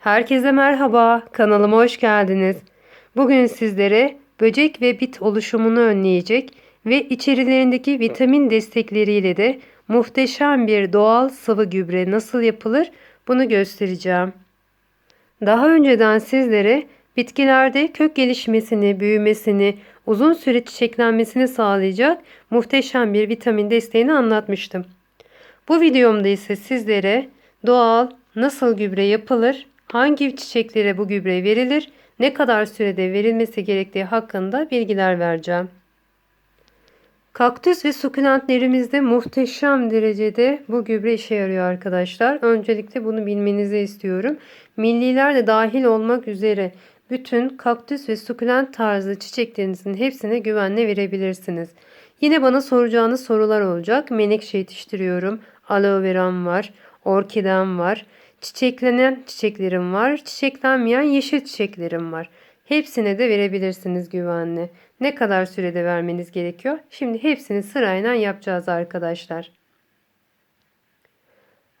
Herkese merhaba, kanalıma hoş geldiniz. Bugün sizlere böcek ve bit oluşumunu önleyecek ve içerilerindeki vitamin destekleriyle de muhteşem bir doğal sıvı gübre nasıl yapılır bunu göstereceğim. Daha önceden sizlere bitkilerde kök gelişmesini, büyümesini, uzun süre çiçeklenmesini sağlayacak muhteşem bir vitamin desteğini anlatmıştım. Bu videomda ise sizlere doğal nasıl gübre yapılır, hangi çiçeklere bu gübre verilir, ne kadar sürede verilmesi gerektiği hakkında bilgiler vereceğim. Kaktüs ve sukulentlerimizde muhteşem derecede bu gübre işe yarıyor arkadaşlar. Öncelikle bunu bilmenizi istiyorum. Milliler de dahil olmak üzere bütün kaktüs ve sukulent tarzı çiçeklerinizin hepsine güvenle verebilirsiniz. Yine bana soracağınız sorular olacak. Menekşe yetiştiriyorum. Aloe veram var. Orkidem var. Çiçeklenen çiçeklerim var. Çiçeklenmeyen yeşil çiçeklerim var. Hepsine de verebilirsiniz güvenli. Ne kadar sürede vermeniz gerekiyor? Şimdi hepsini sırayla yapacağız arkadaşlar.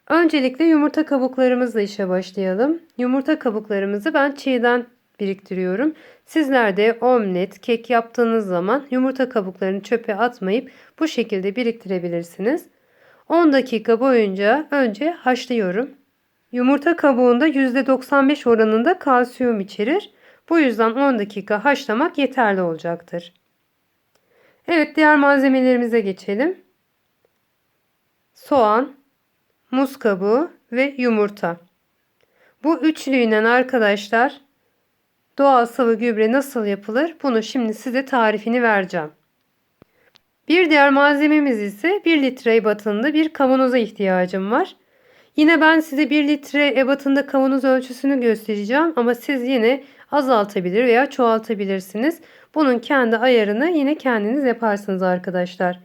Öncelikle yumurta kabuklarımızla işe başlayalım. Yumurta kabuklarımızı ben çiğden biriktiriyorum. Sizler de omlet, kek yaptığınız zaman yumurta kabuklarını çöpe atmayıp bu şekilde biriktirebilirsiniz. 10 dakika boyunca önce haşlıyorum. Yumurta kabuğunda %95 oranında kalsiyum içerir. Bu yüzden 10 dakika haşlamak yeterli olacaktır. Evet diğer malzemelerimize geçelim. Soğan, muz kabuğu ve yumurta. Bu üçlüyle arkadaşlar doğal sıvı gübre nasıl yapılır bunu şimdi size tarifini vereceğim. Bir diğer malzememiz ise 1 litre ebatında bir kavanoza ihtiyacım var. Yine ben size 1 litre ebatında kavanoz ölçüsünü göstereceğim ama siz yine azaltabilir veya çoğaltabilirsiniz. Bunun kendi ayarını yine kendiniz yaparsınız arkadaşlar.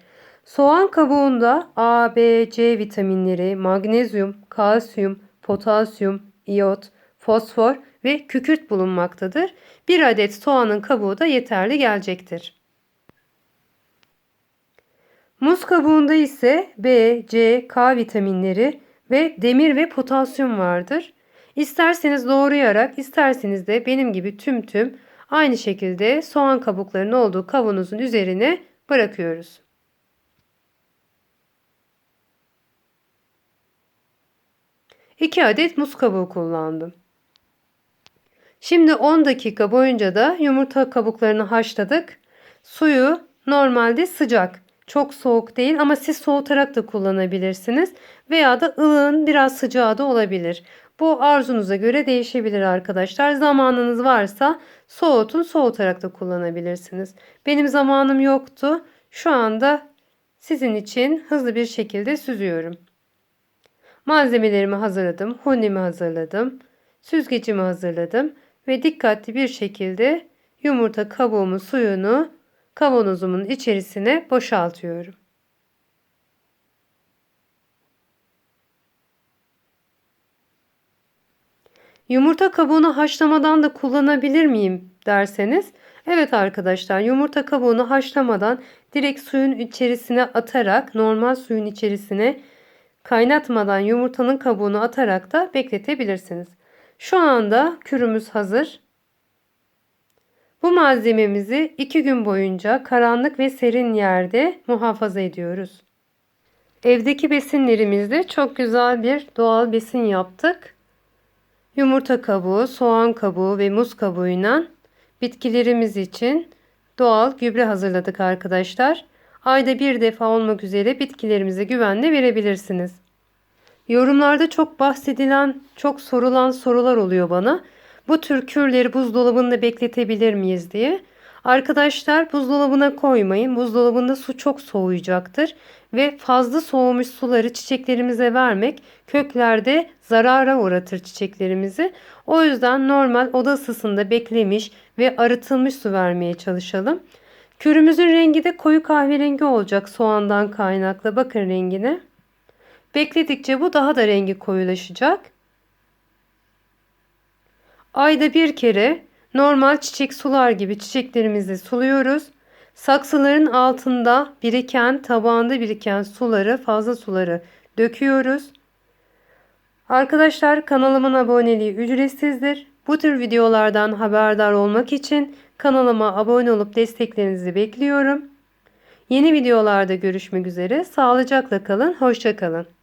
Soğan kabuğunda A, B, C vitaminleri, magnezyum, kalsiyum, potasyum, iyot, fosfor ve kükürt bulunmaktadır. Bir adet soğanın kabuğu da yeterli gelecektir. Muz kabuğunda ise B, C, K vitaminleri ve demir ve potasyum vardır. İsterseniz doğrayarak, isterseniz de benim gibi tüm tüm aynı şekilde soğan kabuklarının olduğu kavanozun üzerine bırakıyoruz. İki adet muz kabuğu kullandım. Şimdi 10 dakika boyunca da yumurta kabuklarını haşladık. Suyu normalde sıcak. Çok soğuk değil ama siz soğutarak da kullanabilirsiniz. Veya da ılığın biraz sıcağı da olabilir. Bu arzunuza göre değişebilir arkadaşlar. Zamanınız varsa soğutun soğutarak da kullanabilirsiniz. Benim zamanım yoktu. Şu anda sizin için hızlı bir şekilde süzüyorum. Malzemelerimi hazırladım. Hunimi hazırladım. Süzgecimi hazırladım. Ve dikkatli bir şekilde yumurta kabuğumun suyunu kavanozumun içerisine boşaltıyorum. Yumurta kabuğunu haşlamadan da kullanabilir miyim derseniz evet arkadaşlar yumurta kabuğunu haşlamadan direkt suyun içerisine atarak normal suyun içerisine kaynatmadan yumurtanın kabuğunu atarak da bekletebilirsiniz. Şu anda kürümüz hazır. Bu malzememizi 2 gün boyunca karanlık ve serin yerde muhafaza ediyoruz. Evdeki besinlerimizde çok güzel bir doğal besin yaptık. Yumurta kabuğu, soğan kabuğu ve muz kabuğuyla bitkilerimiz için doğal gübre hazırladık arkadaşlar. Ayda bir defa olmak üzere bitkilerimize güvenle verebilirsiniz. Yorumlarda çok bahsedilen, çok sorulan sorular oluyor bana. Bu tür kürleri buzdolabında bekletebilir miyiz diye. Arkadaşlar buzdolabına koymayın. Buzdolabında su çok soğuyacaktır ve fazla soğumuş suları çiçeklerimize vermek köklerde zarara uğratır çiçeklerimizi. O yüzden normal oda ısısında beklemiş ve arıtılmış su vermeye çalışalım. Kürümüzün rengi de koyu kahverengi olacak soğandan kaynaklı. Bakın rengine. Bekledikçe bu daha da rengi koyulaşacak. Ayda bir kere normal çiçek sular gibi çiçeklerimizi suluyoruz. Saksıların altında biriken, tabağında biriken suları, fazla suları döküyoruz. Arkadaşlar kanalımın aboneliği ücretsizdir. Bu tür videolardan haberdar olmak için kanalıma abone olup desteklerinizi bekliyorum. Yeni videolarda görüşmek üzere. Sağlıcakla kalın, hoşça kalın.